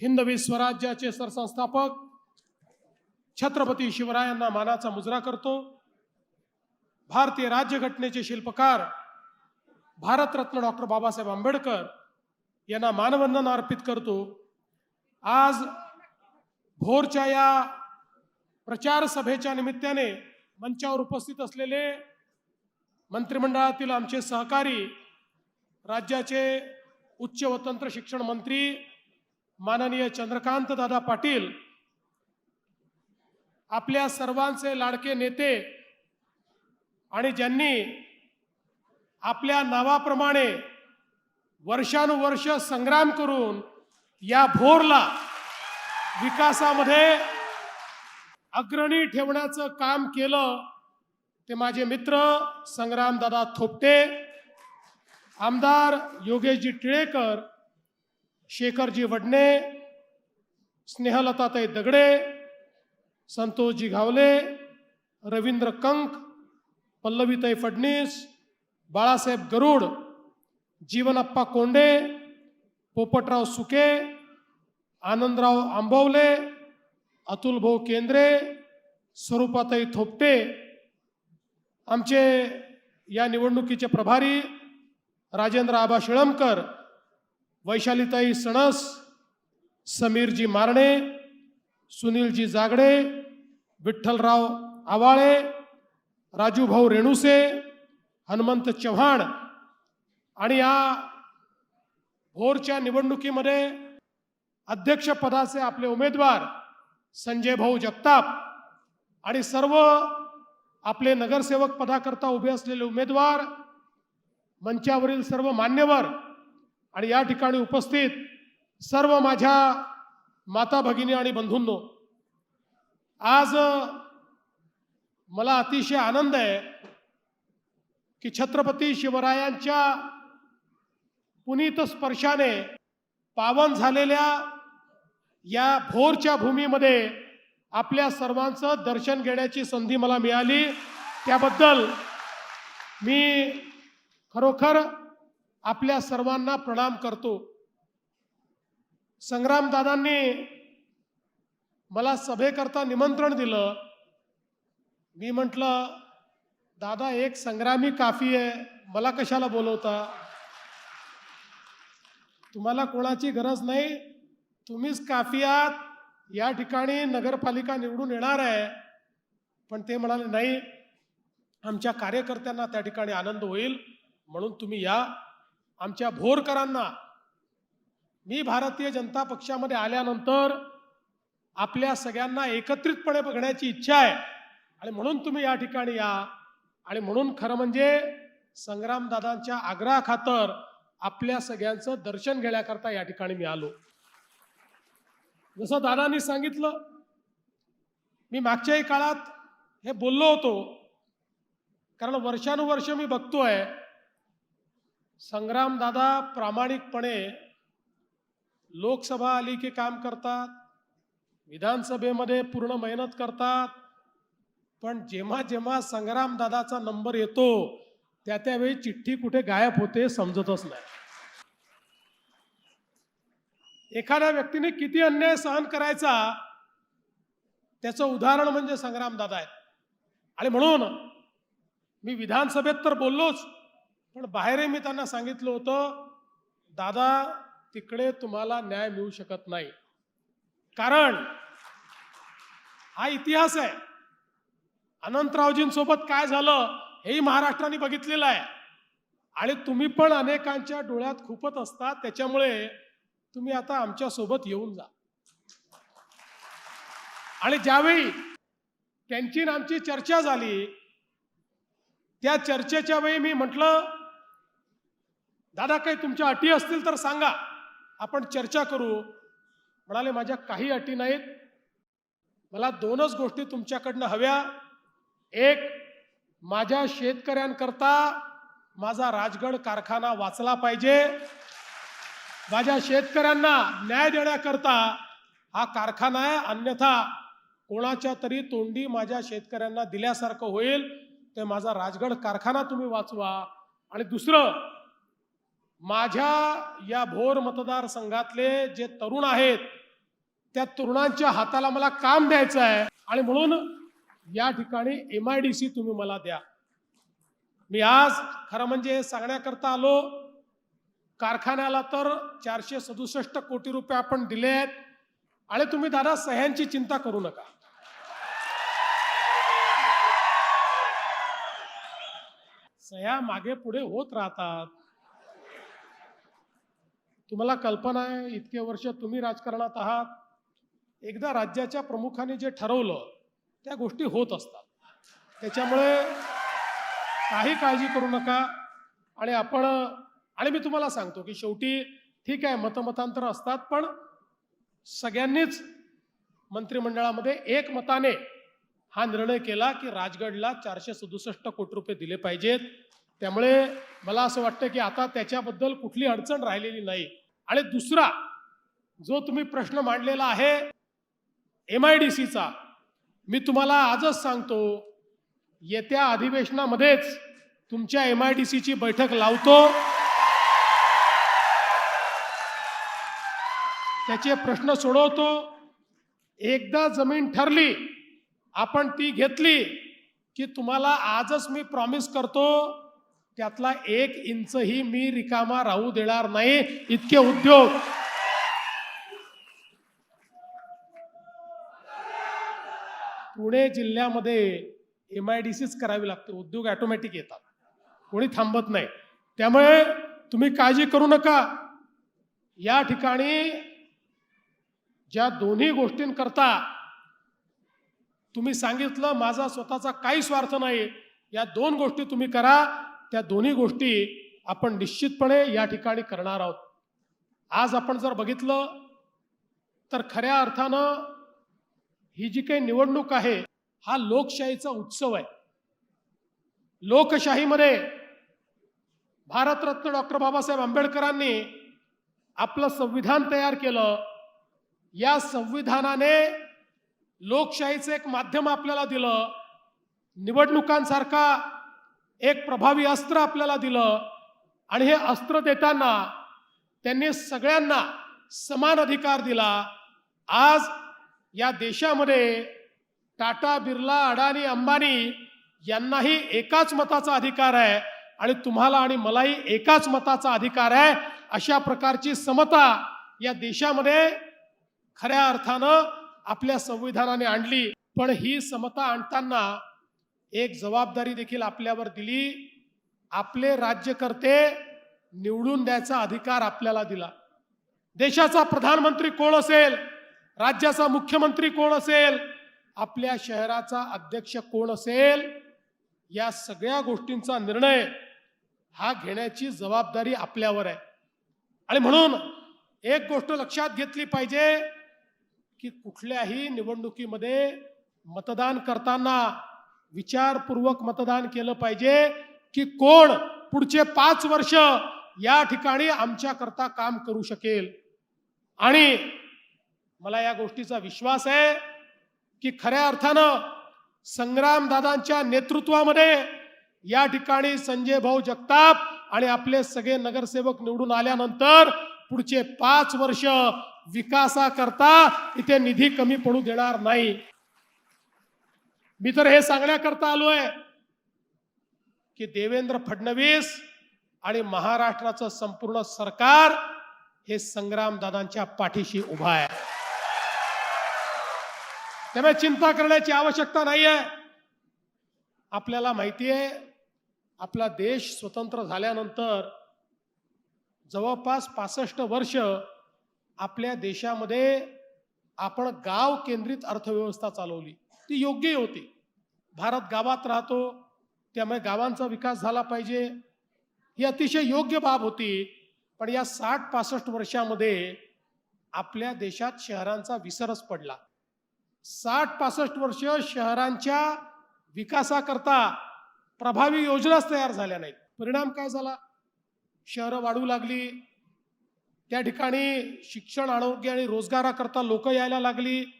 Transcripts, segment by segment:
हिंदवी स्वराज्याचे सरसंस्थापक छत्रपती शिवरायांना मानाचा मुजरा करतो. भारतीय राज्यघटनेचे शिल्पकार भारतरत्न डॉक्टर बाबासाहेब आंबेडकर यांना मानवंदना अर्पित करतो. आज भोरच्या या प्रचार सभेच्या निमित्ताने मंचावर उपस्थित असलेले मंत्रिमंडळातील आमचे सहकारी राज्याचे उच्च व तंत्र शिक्षण मंत्री माननीय चंद्रकांत दादा पाटील आपल्या सर्वांचे लाडके नेते आणि ज्यांनी आपल्या नावाप्रमाणे वर्षानुवर्ष संग्राम करून या भोरला विकासामध्ये अग्रणी ठेवण्याचं काम केलं ते माझे मित्र संग्रामदादा थोपटे आमदार योगेशजी टिळेकर शेखरजी वडणे स्नेहलताताई दगडे संतोषजी घावले रवींद्र कंक पल्लवीताई फडणीस बाळासाहेब गरुड जीवनप्पा कोंडे पोपटराव सुके आनंदराव आंबवले अतुलभाऊ केंद्रे स्वरूपाताई थोपटे. आमचे या निवडणुकीचे प्रभारी राजेंद्र आबा शिळमकर वैशालीताई सणस समीरजी मारणे सुनीलजी जागडे विठ्ठलराव आवाळे राजूभाऊ रेणुसे हनुमंत चव्हाण आणि या भोरच्या निवडणुकीमध्ये अध्यक्षपदाचे आपले उमेदवार संजय भाऊ जगताप आणि सर्व आपले नगरसेवक पदाकरता उभे असलेले उमेदवार मंचावरील सर्व मान्यवर आणि या ठिकाणी उपस्थित सर्व माझ्या माता भगिनी आणि बंधूंनो आज मला अतिशय आनंद आहे की छत्रपती शिवरायांच्या पुनीत स्पर्शाने पावन झालेल्या या भोरच्या भूमीमध्ये आपल्या सर्वांचं दर्शन घेण्याची संधी मला मिळाली. त्याबद्दल मी खरोखर आपल्या सर्वांना प्रणाम करतो. संग्रामदादांनी मला सभेकरता निमंत्रण दिलं. मी म्हटलं दादा एक संग्रामी काफी आहे मला कशाला बोलवता? तुम्हाला कोणाची गरज नाही? तुम्हीच काफी आहात या ठिकाणी नगरपालिका निवडून येणार आहे. पण ते म्हणाले नाही आमच्या कार्यकर्त्यांना त्या ठिकाणी आनंद होईल म्हणून तुम्ही या. आमच्या भोरकरांना मी भारतीय जनता पक्षामध्ये आल्यानंतर आपल्या सगळ्यांना एकत्रितपणे बघण्याची इच्छा आहे. आणि म्हणून तुम्ही या ठिकाणी या. आणि म्हणून खरं म्हणजे संग्रामदादांच्या आग्रहाखातर आपल्या सगळ्यांचं दर्शन घेण्याकरता या ठिकाणी मी आलो. जसं दादांनी सांगितलं मी मागच्याही काळात हे बोललो होतो. कारण वर्षानुवर्ष मी बघतोय. संग्रामदादा प्रामाणिकपणे लोकसभा आली की काम करतात विधानसभेमध्ये पूर्ण मेहनत करतात पण जेव्हा जेव्हा संग्रामदादाचा नंबर येतो त्या त्यावेळी चिठ्ठी कुठे गायब होते समजतच नाही. एखाद्या व्यक्तीने किती अन्याय सहन करायचा त्याचं उदाहरण म्हणजे संग्रामदादा आहेत. आणि म्हणून मी विधानसभेत तर बोललोच पण बाहेरही मी त्यांना सांगितलं होतं दादा तिकडे तुम्हाला न्याय मिळू शकत नाही. कारण हा इतिहास आहे. अनंतरावजींसोबत काय झालं हेही महाराष्ट्राने बघितलेलं आहे. आणि तुम्ही पण अनेकांच्या डोळ्यात खूपत असतात त्याच्यामुळे तुम्ही आता आमच्यासोबत येऊन जा. आणि ज्यावेळी त्यांची आमची चर्चा झाली त्या चर्चेच्या वेळी मी म्हटलं दादा काही तुमच्या अटी असतील तर सांगा. आपण चर्चा करू. म्हणाले माझ्या काही अटी नाहीत. मला दोनच गोष्टी तुमच्याकडनं हव्या. एक माझ्या शेतकऱ्यांकरता माझा राजगड कारखाना वाचला पाहिजे. माझ्या शेतकऱ्यांना न्याय देण्याकरता हा कारखाना आहे अन्यथा कोणाच्या तरी तोंडी माझ्या शेतकऱ्यांना दिल्यासारखं होईल. ते माझा राजगड कारखाना तुम्ही वाचवा. आणि दुसरं माझ्या या भोर मतदारसंघातले जे तरुण आहेत त्या तरुणांच्या हाताला मला काम द्यायचं आहे. आणि म्हणून या ठिकाणी एम आय डी सी तुम्ही मला द्या. मी आज खरं म्हणजे सांगण्याकरता आलो कारखान्याला तर चारशे सदुसष्ट कोटी रुपये आपण दिले आहेत. आणि तुम्ही दादा सह्यांची चिंता करू नका. सह्या मागे पुढे होत राहतात. तुम्हाला कल्पना आहे इतके वर्ष तुम्ही राजकारणात आहात एकदा राज्याच्या प्रमुखाने जे ठरवलं त्या गोष्टी होत असतात. त्याच्यामुळे काही काळजी करू नका आणि आपण आणि मी तुम्हाला सांगतो की शेवटी ठीक आहे मतमतांतर असतात पण सगळ्यांनीच मंत्रिमंडळामध्ये एकमताने हा निर्णय केला की राजगडला चारशे सदुसष्ट कोटी रुपये दिले पाहिजेत. त्यामुळे मला असं वाटतं की आता त्याच्याबद्दल कुठली अडचण राहिलेली नाही. आणि दुसरा जो तुम्ही प्रश्न मांडलेला आहे एम आय डी सीचा मी तुम्हाला आजच सांगतो येत्या अधिवेशनामध्येच तुमच्या एम आय डी सीची बैठक लावतो. त्याचे प्रश्न सोडवतो. एकदा जमीन ठरली आपण ती घेतली की तुम्हाला आजच मी प्रॉमिस करतो त्यातला एक इंचही मी रिकामा राहू देणार नाही. इतके उद्योग. पुणे जिल्ह्यामध्ये एम आय डी सीच करावी लागते. उद्योग ऑटोमॅटिक येतात. कोणी थांबत नाही. त्यामुळे तुम्ही काळजी करू नका. या ठिकाणी ज्या दोन्ही गोष्टींकरता तुम्ही सांगितलं माझा स्वतःचा काही स्वार्थ नाही. या दोन गोष्टी तुम्ही करा. त्या दोन्ही गोष्टी आपण निश्चितपणे या ठिकाणी करणार आहोत. आज आपण जर बघितलं तर खऱ्या अर्थानं ही जी काही निवडणूक आहे हा लोकशाहीचा उत्सव आहे. लोकशाहीमध्ये भारतरत्न डॉक्टर बाबासाहेब आंबेडकरांनी आपलं संविधान तयार केलं. या संविधानाने लोकशाहीचं एक माध्यम आपल्याला दिलं. निवडणुकांसारखा एक प्रभावी अस्त्र आपल्याला दिलं. आणि हे अस्त्र देताना त्यांनी सगळ्यांना समान अधिकार दिला. आज या देशामध्ये टाटा बिर्ला अडाणी अंबानी यांनाही एकाच मताचा अधिकार आहे. आणि तुम्हाला आणि मलाही एकाच मताचा अधिकार आहे. अशा प्रकारची समता या देशामध्ये खऱ्या अर्थानं आपल्या संविधानाने आणली. पण ही समता आणताना एक जबाबदारी देखील आपल्यावर दिली. आपले राज्यकर्ते निवडून द्यायचा अधिकार आपल्याला दिला. देशाचा प्रधानमंत्री कोण असेल? राज्याचा मुख्यमंत्री कोण असेल? आपल्या शहराचा अध्यक्ष कोण असेल? या सगळ्या गोष्टींचा निर्णय हा घेण्याची जबाबदारी आपल्यावर आहे. आणि म्हणून एक गोष्ट लक्षात घेतली पाहिजे की कुठल्याही निवडणुकीमध्ये मतदान करताना विचारपूर्वक मतदान केलं पाहिजे की कोण पुढचे पाच वर्ष या ठिकाणी आमच्याकरता काम करू शकेल. आणि मला या गोष्टीचा विश्वास आहे की खऱ्या अर्थानं संग्रामदादांच्या नेतृत्वामध्ये या ठिकाणी संजय भाऊ जगताप आणि आपले सगळे नगरसेवक निवडून आल्यानंतर पुढचे पाच वर्ष विकासाकरता इथे निधी कमी पडू देणार नाही. मी तर हे सांगण्याकरता आलोय की देवेंद्र फडणवीस आणि महाराष्ट्राचं संपूर्ण सरकार हे संग्रामदादांच्या पाठीशी उभा आहे. त्यामुळे चिंता करण्याची आवश्यकता नाही आहे आपल्याला माहिती आहे आपला देश स्वतंत्र झाल्यानंतर जवळपास पासष्ट वर्ष आपल्या देशामध्ये आपण गाव केंद्रित अर्थव्यवस्था चालवली. ती योग्यही होती. भारत गावात राहतो त्यामुळे गावांचा विकास झाला पाहिजे. ही अतिशय योग्य बाब होती. पण या साठ पासष्ट वर्षामध्ये आपल्या देशात शहरांचा विसरच पडला. साठ पासष्ट वर्ष शहरांच्या विकासाकरता प्रभावी योजनाच तयार झाल्या नाहीत. परिणाम काय झाला? शहरं वाढू लागली. त्या ठिकाणी शिक्षण आरोग्य आणि रोजगाराकरता लोक यायला लागली.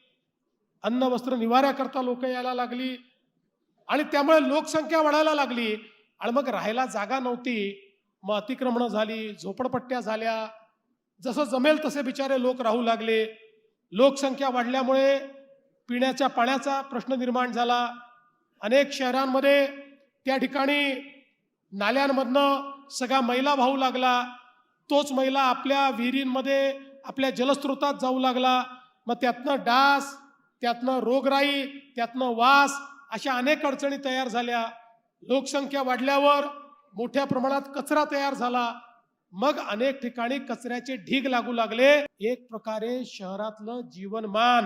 अन्न वस्त्र निवाऱ्याकरता लोक यायला लागली. आणि त्यामुळे लोकसंख्या वाढायला लागली. आणि मग राहायला जागा नव्हती. मग अतिक्रमणं झाली झोपडपट्ट्या झाल्या. जसं जमेल तसे बिचारे लोक राहू लागले. लोकसंख्या वाढल्यामुळे पिण्याच्या पाण्याचा प्रश्न निर्माण झाला. अनेक शहरांमध्ये त्या ठिकाणी नाल्यांमधनं सगळा मैला वाहू लागला. तोच मैला आपल्या विहिरींमध्ये आपल्या जलस्रोतात जाऊ लागला. मग त्यातनं डास त्यातनं रोगराई त्यातनं वास अशा अनेक अडचणी तयार झाल्या. लोकसंख्या वाढल्यावर मोठ्या प्रमाणात कचरा तयार झाला. मग अनेक ठिकाणी कचऱ्याचे ढीग लागू लागले. एक प्रकारे शहरातलं जीवनमान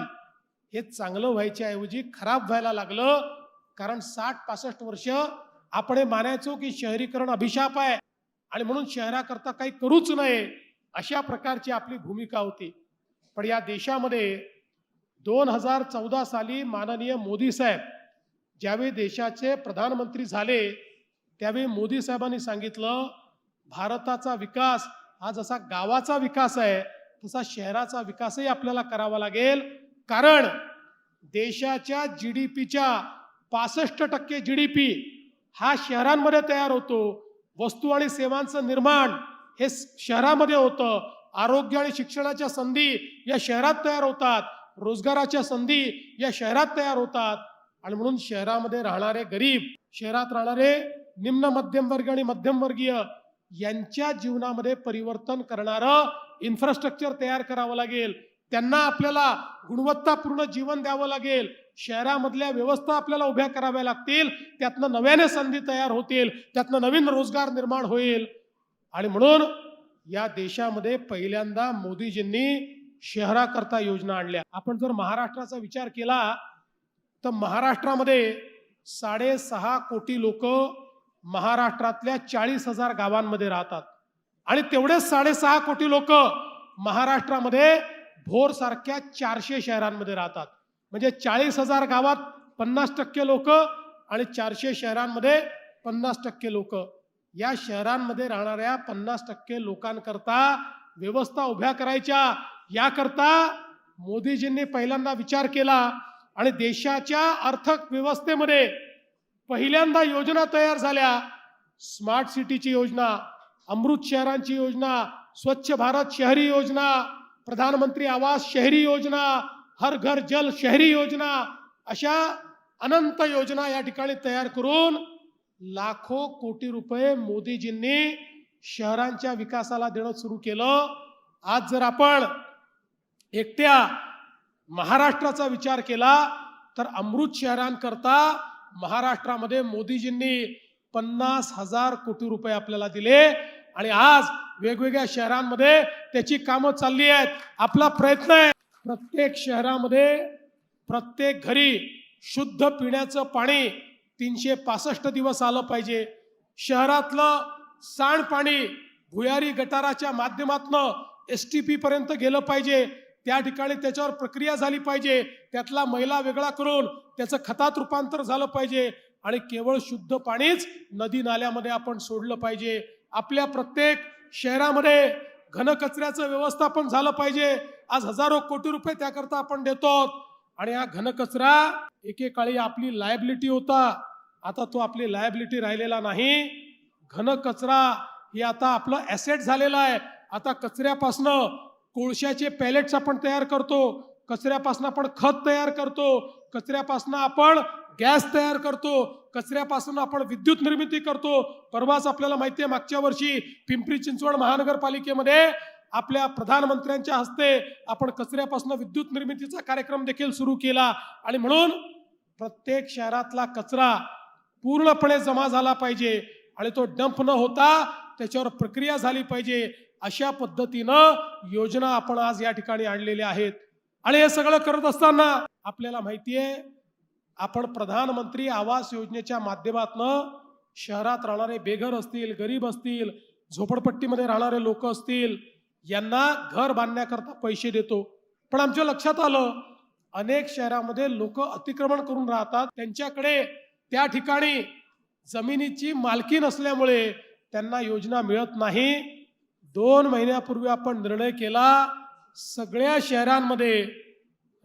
हे चांगलं व्हायच्या ऐवजी खराब व्हायला लागलं. कारण साठ पासष्ट वर्ष आपण हे मानायचो की शहरीकरण अभिशाप आहे आणि म्हणून शहराकरता काही करूच नये अशा प्रकारची आपली भूमिका होती. पण या देशामध्ये दोन हजार चौदा साली माननीय मोदी साहेब ज्यावेळी देशाचे प्रधानमंत्री झाले त्यावेळी मोदी साहेबांनी सांगितलं भारताचा विकास हा जसा गावाचा विकास आहे तसा शहराचा विकासही आपल्याला करावा लागेल. कारण देशाच्या जी डी पीच्या पासष्ट टक्के जी डी पी हा शहरांमध्ये तयार होतो. वस्तू आणि सेवांचं निर्माण हे शहरामध्ये होतं. आरोग्य आणि शिक्षणाच्या संधी या शहरात तयार होतात. रोजगाराच्या संधी या शहरात तयार होतात. आणि म्हणून शहरामध्ये राहणारे गरीब शहरात राहणारे निम्न मध्यमवर्ग आणि मध्यमवर्गीय यांच्या जीवनामध्ये परिवर्तन करणारं इन्फ्रास्ट्रक्चर तयार करावं लागेल. त्यांना आपल्याला गुणवत्तापूर्ण जीवन द्यावं लागेल. शहरामधल्या व्यवस्था आपल्याला उभ्या कराव्या लागतील. त्यातनं नव्याने संधी तयार होतील. त्यातनं नवीन रोजगार निर्माण होईल. आणि म्हणून या देशामध्ये पहिल्यांदा मोदीजींनी शहराकरता योजना आणल्या. आपण जर महाराष्ट्राचा विचार केला तर महाराष्ट्रामध्ये साडेसहा कोटी लोक महाराष्ट्रातल्या चाळीस हजार गावांमध्ये राहतात. आणि तेवढेच साडेसहा कोटी लोक महाराष्ट्रामध्ये भोर सारख्या चारशे शहरांमध्ये राहतात. म्हणजे चाळीस हजार गावात पन्नास टक्के लोक आणि चारशे शहरांमध्ये पन्नास टक्के लोक. या शहरांमध्ये राहणाऱ्या पन्नास टक्के लोकांकरता व्यवस्था उभ्या करायच्या. याकरता मोदीजींनी पहिल्यांदा विचार केला आणि देशाच्या अर्थव्यवस्थेमध्ये पहिल्यांदा योजना तयार झाल्या. स्मार्ट सिटीची योजना अमृत शहरांची योजना स्वच्छ भारत शहरी योजना प्रधानमंत्री आवास शहरी योजना हर घर जल शहरी योजना अशा अनंत योजना या ठिकाणी तयार करून लाखो कोटी रुपये मोदीजींनी शहरांच्या विकासाला देणं सुरू केलं. आज जर आपण एकट्या महाराष्ट्राचा विचार केला तर अमृत शहरांकरता महाराष्ट्रामध्ये मोदीजींनी पन्नास हजार कोटी रुपये आपल्याला दिले आणि आज वेगवेगळ्या शहरांमध्ये त्याची कामं चालली आहेत. आपला प्रयत्न आहे प्रत्येक शहरामध्ये प्रत्येक घरी शुद्ध पिण्याचं पाणी तीनशे पासष्ट दिवस आलं पाहिजे. शहरातलं सांडपाणी भुयारी गटाराच्या माध्यमातनं एस टी पी पर्यंत गेलं पाहिजे. त्या ठिकाणी त्याच्यावर प्रक्रिया झाली पाहिजे. त्यातला मैला वेगळा करून त्याचं खतात रूपांतर झालं पाहिजे. आणि केवळ शुद्ध पाणीच नदी नाल्यामध्ये आपण सोडलं पाहिजे. आपल्या प्रत्येक शहरामध्ये घनकचऱ्याचं व्यवस्थापन झालं पाहिजे. आज हजारो कोटी रुपये त्याकरता आपण देतो. आणि हा घनकचरा एकेकाळी आपली लायबिलिटी होता. आता तो आपली लायबिलिटी राहिलेला नाही. घनकचरा हे आता आपलं ॲसेट झालेला आहे. आता कचऱ्यापासनं कोळशाचे पॅलेट्स आपण तयार करतो कचऱ्यापासून आपण खत तयार करतो कचऱ्यापासून आपण गॅस तयार करतो कचऱ्यापासून आपण विद्युत निर्मिती करतो. परवाच आपल्याला माहिती आहे मागच्या वर्षी पिंपरी चिंचवड महानगरपालिकेमध्ये आपल्या प्रधानमंत्र्यांच्या हस्ते आपण कचऱ्यापासून विद्युत निर्मितीचा कार्यक्रम देखील सुरू केला. आणि म्हणून प्रत्येक शहरातला कचरा पूर्णपणे जमा झाला पाहिजे. आणि तो डंप न होता त्याच्यावर प्रक्रिया झाली पाहिजे. अशा पद्धतीनं योजना आपण आज या ठिकाणी आणलेल्या आहेत. आणि हे सगळं करत असताना आपल्याला माहिती आहे आपण प्रधानमंत्री आवास योजनेच्या माध्यमातनं शहरात राहणारे बेघर असतील गरीब असतील झोपडपट्टीमध्ये राहणारे लोक असतील यांना घर बांधण्याकरता पैसे देतो. पण आमच्या लक्षात आलं अनेक शहरामध्ये लोक अतिक्रमण करून राहतात. त्यांच्याकडे त्या ठिकाणी जमिनीची मालकी नसल्यामुळे त्यांना योजना मिळत नाही. दोन महिन्यापूर्वी आपण निर्णय केला सगळ्या शहरांमध्ये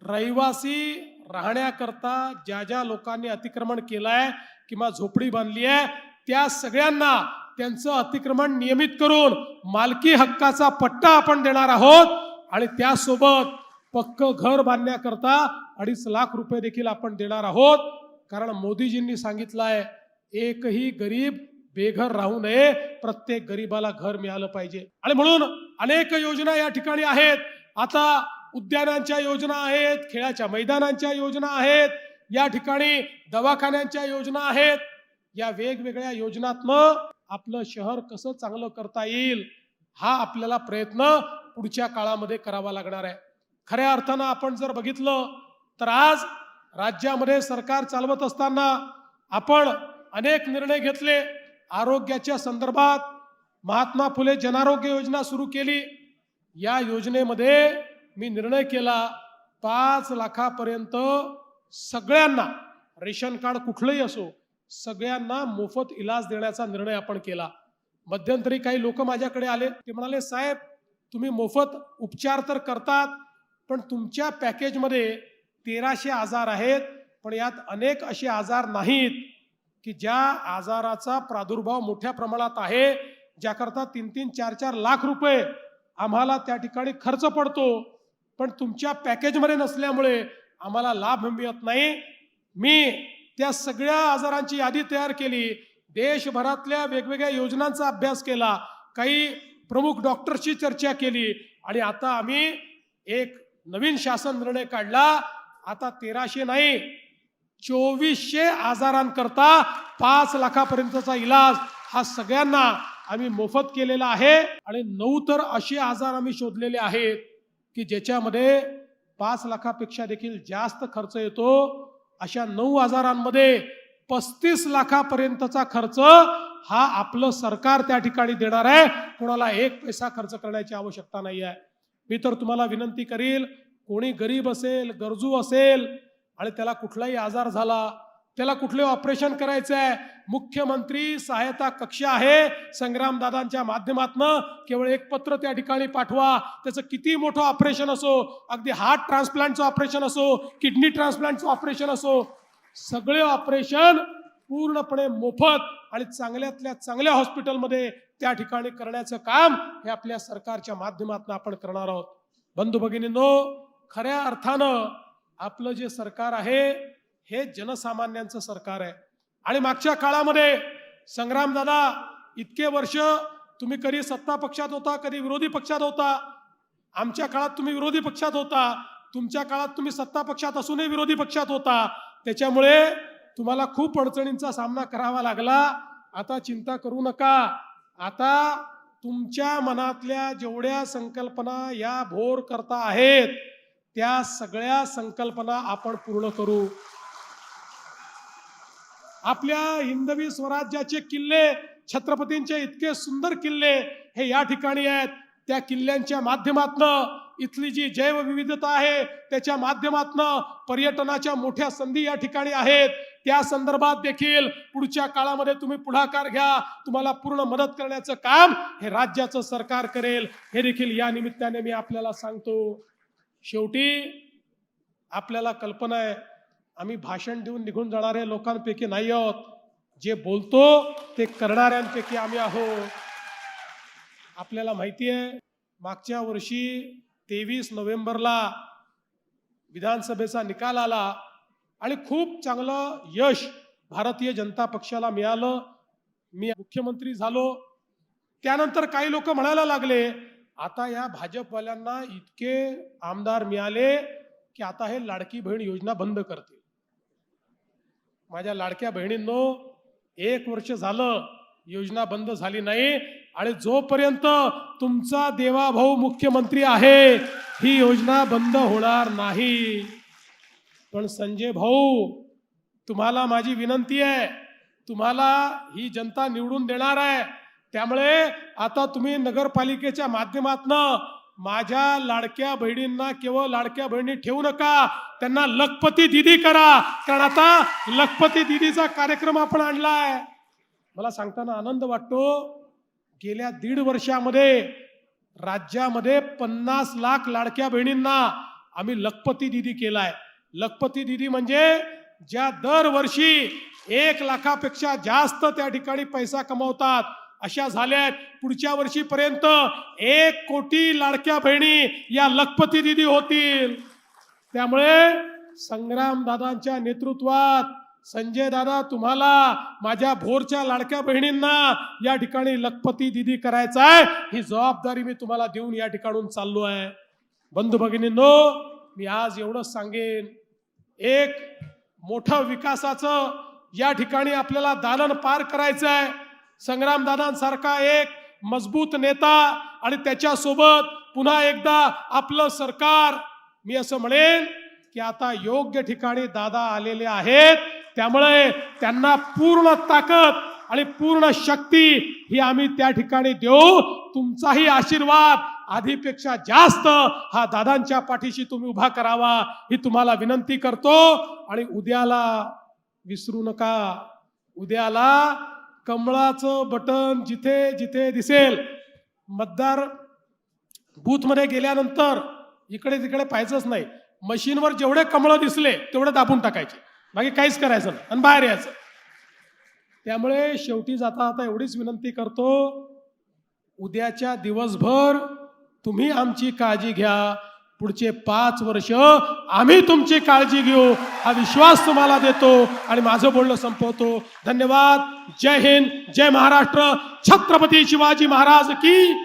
रहिवासी राहण्याकरता ज्या ज्या लोकांनी अतिक्रमण केलं आहे किंवा झोपडी बांधली आहे त्या सगळ्यांना त्यांचं अतिक्रमण नियमित करून मालकी हक्काचा पट्टा आपण देणार आहोत आणि त्यासोबत पक्क घर बांधण्याकरता अडीच लाख रुपये देखील आपण देणार आहोत. कारण मोदीजींनी सांगितलं आहे एकही गरीब बेघर राहू नये. प्रत्येक गरीबाला घर मिळालं पाहिजे. आणि म्हणून अनेक योजना या ठिकाणी आहेत. आता उद्यानांच्या योजना आहेत खेळाच्या मैदानांच्या योजना आहेत या ठिकाणी दवाखान्यांच्या योजना आहेत. या वेगवेगळ्या योजनातनं आपलं शहर कसं चांगलं करता येईल हा आपल्याला प्रयत्न पुढच्या काळामध्ये करावा लागणार आहे. खऱ्या अर्थानं आपण जर बघितलं तर आज राज्यामध्ये सरकार चालवत असताना आपण अनेक निर्णय घेतले. आरोग्याच्या संदर्भात महात्मा फुले जनारोग्य योजना सुरू केली. या योजनेमध्ये मी निर्णय केला पाच लाखापर्यंत सगळ्यांना रेशन कार्ड कुठलंही असो सगळ्यांना मोफत इलाज देण्याचा निर्णय आपण केला. मध्यंतरी काही लोक माझ्याकडे आले ते म्हणाले साहेब तुम्ही मोफत उपचार तर करतात पण तुमच्या पॅकेजमध्ये तेराशे आजार आहेत पण यात अनेक असे आजार नाहीत. की ज्या आजाराचा प्रादुर्भाव मोठ्या प्रमाणात आहे ज्याकरता तीन तीन चार चार लाख रुपये आम्हाला त्या ठिकाणी खर्च पडतो पण तुमच्या पॅकेजमध्ये नसल्यामुळे आम्हाला लाभ मिळत नाही. मी त्या सगळ्या आजारांची यादी तयार केली देशभरातल्या वेगवेगळ्या योजनांचा अभ्यास केला काही प्रमुख डॉक्टरशी चर्चा केली आणि आता आम्ही एक नवीन शासन निर्णय काढला. आता तेराशे नाही चोवीसशे आजारांकरता पाच लाखापर्यंतचा इलाज हा सगळ्यांना आम्ही मोफत केलेला आहे. आणि नऊ तर असे आजार आम्ही शोधलेले आहेत की ज्याच्यामध्ये पाच लाखापेक्षा देखील जास्त खर्च येतो. अशा नऊ आजारांमध्ये पस्तीस लाखापर्यंतचा खर्च हा आपलं सरकार त्या ठिकाणी देणार आहे. कोणाला एक पैसा खर्च करण्याची आवश्यकता नाही आहे मी तर तुम्हाला विनंती करील कोणी गरीब असेल गरजू असेल आणि त्याला कुठलाही आजार झाला त्याला कुठले ऑपरेशन करायचं आहे मुख्यमंत्री सहायता कक्ष आहे संग्रामदादांच्या माध्यमातनं. केवळ एक पत्र त्या ठिकाणी पाठवा. त्याचं किती मोठं ऑपरेशन असो अगदी हार्ट ट्रान्सप्लांटचं ऑपरेशन असो किडनी ट्रान्सप्लांटचं ऑपरेशन असो सगळे ऑपरेशन पूर्णपणे मोफत आणि चांगल्यातल्या चांगल्या हॉस्पिटलमध्ये त्या ठिकाणी करण्याचं काम हे आपल्या सरकारच्या माध्यमातून आपण करणार आहोत. बंधू भगिनींनो खऱ्या अर्थानं आपलं जे सरकार आहे हे जनसामान्यांचं सरकार आहे. आणि मागच्या काळामध्ये संग्रामदादा इतके वर्ष तुम्ही कधी सत्ता पक्षात होता कधी विरोधी पक्षात होता? आमच्या काळात तुम्ही विरोधी पक्षात होता. तुमच्या काळात तुम्ही सत्ता पक्षात असूनही विरोधी पक्षात होता. त्याच्यामुळे तुम्हाला खूप अडचणींचा सामना करावा लागला. आता चिंता करू नका. आता तुमच्या मनातल्या जेवढ्या संकल्पना या भोर करता आहेत त्या सगळ्या संकल्पना आपण पूर्ण करू. आपल्या हिंदवी स्वराज्याचे किल्ले छत्रपतींचे इतके सुंदर किल्ले हे या ठिकाणी आहेत. त्या किल्ल्यांच्या माध्यमातनं इथली जी जैवविविधता आहे त्याच्या माध्यमातनं पर्यटनाच्या मोठ्या संधी या ठिकाणी आहेत. त्या संदर्भात देखील पुढच्या काळामध्ये तुम्ही पुढाकार घ्या. तुम्हाला पूर्ण मदत करण्याचं काम हे राज्याचं सरकार करेल. हे देखील या निमित्ताने मी आपल्याला सांगतो. शेवटी आपल्याला कल्पना आहे आम्ही भाषण देऊन निघून जाणाऱ्या लोकांपैकी नाही आहोत. जे बोलतो ते करणाऱ्यांपैकी आम्ही आहोत. आपल्याला माहिती आहे मागच्या वर्षी तेवीस नोव्हेंबरला विधानसभेचा निकाल आला आणि खूप चांगलं यश भारतीय जनता पक्षाला मिळालं. मी मुख्यमंत्री झालो. त्यानंतर काही लोक म्हणायला लागले आता या भाजपवाल्यांना इतके आमदार मिळाले की आता हे लाडकी बहीण योजना बंद करतील. माझ्या लाडक्या बहिणींनो एक वर्ष झालं योजना बंद झाली नाही आणि जोपर्यंत तुमचा देवाभाऊ मुख्यमंत्री आहे ही योजना बंद होणार नाही. पण संजय भाऊ तुम्हाला माझी विनंती आहे तुम्हाला ही जनता निवडून देणार आहे. त्यामुळे आता तुम्ही नगरपालिकेच्या माध्यमातनं माझ्या लाडक्या बहिणींना केवळ लाडक्या बहिणी ठेवू नका त्यांना लखपती दिदी करा. कारण आता लखपती दिदीचा कार्यक्रम आपण आणलाय. मला सांगताना आनंद वाटतो गेल्या दीड वर्षामध्ये राज्यामध्ये पन्नास लाख लाडक्या बहिणींना आम्ही लखपती दिदी केलाय. लखपती दिदी म्हणजे ज्या दरवर्षी एक लाखापेक्षा जास्त त्या ठिकाणी पैसा कमवतात. अशा झाल्यात. पुढच्या वर्षीपर्यंत एक कोटी लाडक्या बहिणी या लखपती दिदी होतील. त्यामुळे संग्राम दादांच्या नेतृत्वात संजय दादा तुम्हाला माझ्या भोरच्या लाडक्या बहिणींना या ठिकाणी लखपती दिदी करायचं आहे. ही जबाबदारी मी तुम्हाला देऊन या ठिकाणून चाललो आहे. बंधू भगिनींनो मी आज एवढंच सांगेन. एक मोठं विकासाचं या ठिकाणी आपल्याला दालन पार करायचं आहे. संग्रामदादांसारखा एक मजबूत नेता आणि त्याच्यासोबत पुन्हा एकदा आपलं सरकार. मी असं म्हणेन की आता योग्य ठिकाणी दादा आलेले आहेत. त्यामुळे त्यांना पूर्ण ताकद आणि पूर्ण शक्ती ही आम्ही त्या ठिकाणी देऊ. तुमचाही आशीर्वाद आधीपेक्षा जास्त हा दादांच्या पाठीशी तुम्ही उभा करावा ही तुम्हाला विनंती करतो. आणि उद्याला विसरू नका. उद्याला कमळाचं बटन जिथे जिथे दिसेल. मतदार बूथमध्ये गेल्यानंतर इकडे तिकडे पाहायचंच नाही. मशीनवर जेवढे कमळं दिसले तेवढे दाबून टाकायचे. बाकी काहीच करायचं नाही. आणि बाहेर यायचं. त्यामुळे शेवटी जाता आता एवढीच विनंती करतो उद्याच्या दिवसभर तुम्ही आमची काळजी घ्या. पुढचे पाच वर्ष आम्ही तुमची काळजी घेऊ हा विश्वास तुम्हाला देतो आणि माझं बोलणं संपवतो. धन्यवाद. जय हिंद. जय महाराष्ट्र. छत्रपती शिवाजी महाराज की